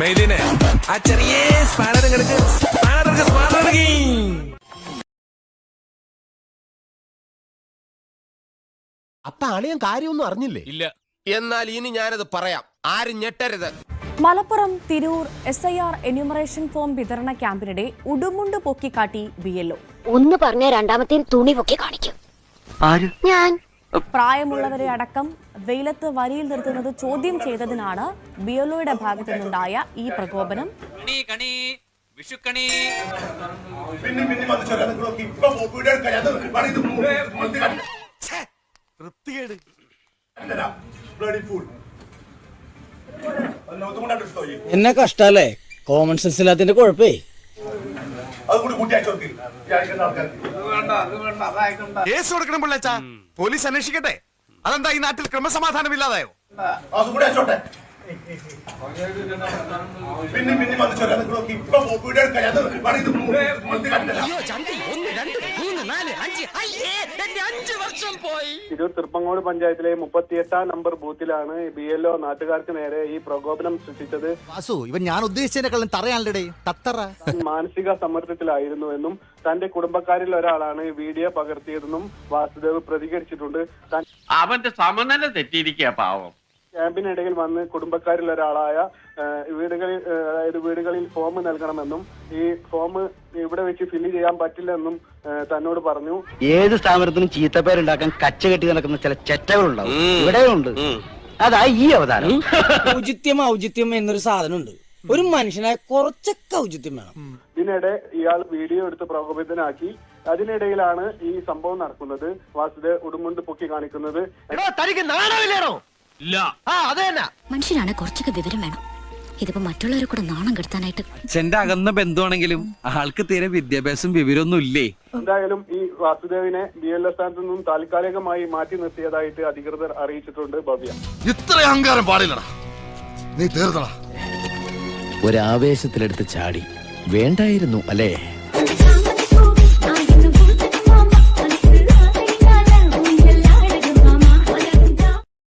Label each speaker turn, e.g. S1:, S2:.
S1: മെയ്ദിനെ ആ ചെറിയ സ്പാനർ കിടക്ക് സ്പാനർ സ്പാനർ
S2: അപ്പൊ അളിയൻ കാര്യമൊന്നും അറിഞ്ഞില്ലേ?
S1: ഇല്ല.
S2: എന്നാൽ ഇനി ഞാനത് പറയാം. ആരും ഞെട്ടരുത്.
S3: Malappuram Tirur S I R enumeration form വിതരണ ക്യാമ്പിനിടെ ഉടുമുണ്ട് പൊക്കിക്കാട്ടി ബി എൽ
S4: ഒന്ന് പറഞ്ഞ രണ്ടാമത്തെ തുണി പൊക്കി കാണിക്കും. ഞാൻ.
S3: പ്രായമുള്ളവരെ അടക്കം വെയിലത്ത് വരിയിൽ നിർത്തുന്നത് ചോദ്യം ചെയ്തതിനാണ് ബിയലോയുടെ ഭാഗത്തു നിന്നുണ്ടായ ഈ പ്രകോപനം.
S5: വിഷുക്കണി.
S6: എന്നെ കഷ്ടല്ലേ? കോമൺ സെൻസ് ഇല്ലാത്തതിന്റെ കുഴപ്പേ.
S7: കേസ് കൊടുക്കണം പിള്ളച്ചാ. പോലീസ് അന്വേഷിക്കട്ടെ? അതെന്താ ഈ നാട്ടിൽ ക്രമസമാധാനം ഇല്ലാതായോ
S8: ഒന്ന് രണ്ട് മൂന്ന് പിന്നെ അഞ്ച്. മനുഷ്യരെ
S9: തിരൂർ തൃപ്പങ്ങോട് പഞ്ചായത്തിലെ മുപ്പത്തിയെട്ടാം നമ്പർ ബൂത്തിലാണ് ബി എൽ ഒ നാട്ടുകാർക്ക് നേരെ ഈ പ്രകോപനം സൃഷ്ടിച്ചത്.
S10: വാസു ഇവൻ ഞാൻ ഉദ്ദേശിച്ചതിനെക്കാളും തറയാണല്ലേ തത്തറ.
S9: മാനസിക സമ്മർദ്ദത്തിലായിരുന്നു എന്നും തന്റെ കുടുംബക്കാരിൽ ഒരാളാണ് ഈ വീഡിയോ പകർത്തിയതെന്നും വാസുദേവ് പ്രതികരിച്ചിട്ടുണ്ട്.
S5: അവന്റെ സമനില തെറ്റിയിരിക്കുക പാവം.
S9: ക്യാമ്പിനിടയിൽ വന്ന് കുടുംബക്കാരിൽ ഒരാളായ വീടുകളിൽ അതായത് വീടുകളിൽ ഫോം നൽകണമെന്നും ഈ ഫോം ഇവിടെ വെച്ച് ഫില്ല് ചെയ്യാൻ പറ്റില്ലെന്നും തന്നോട് പറഞ്ഞു.
S6: ഏത് സ്ഥാപനത്തിനും ചീത്തപ്പേരുണ്ടാക്കാൻ കച്ച കെട്ടി നടക്കുന്ന ചില ചെറ്റകളുണ്ടാവും ഇവിടെയുണ്ട് അതാ ഈ അവതാരം. ഔചിത്യം ഔചിത്യം എന്നൊരു സാധനമുണ്ട്. ഒരു മനുഷ്യനെ കുറച്ചൊക്കെ ഔചിത്യം വേണം.
S9: ഇതിനിടെ ഇയാൾ വീഡിയോ എടുത്ത് പ്രകോപിതനാക്കി. അതിനിടയിലാണ് ഈ സംഭവം നടക്കുന്നത്. വാസുദേവ് ഉടുമുണ്ട് പൊക്കി കാണിക്കുന്നത്.
S4: മനുഷ്യനാണ് കുറച്ചൊക്കെ വിവരം വേണം. ഇതിപ്പോ മറ്റുള്ളവരെ കൂടെ നാണം കെടുത്താനായിട്ട്
S11: അച്ഛന്റെ അകന്ന ബന്ധുവാണെങ്കിലും ആൾക്ക് തീരെ വിദ്യാഭ്യാസം വിവരമൊന്നും ഇല്ലേ?
S9: എന്തായാലും ഈ വാസുദേവിനെ ബി എൽ എസ് സ്ഥാനത്ത് നിന്നും താൽക്കാലികമായി മാറ്റി നിർത്തിയതായിട്ട് അധികൃതർ അറിയിച്ചിട്ടുണ്ട് ഭവ്യ.
S7: ഇത്ര അഹങ്കാരം പാടില്ലടാ. നീ തീർന്നടാ.
S10: ഒരാവേശത്തിലെടുത്ത് ചാടി വേണ്ടായിരുന്നു അല്ലേ?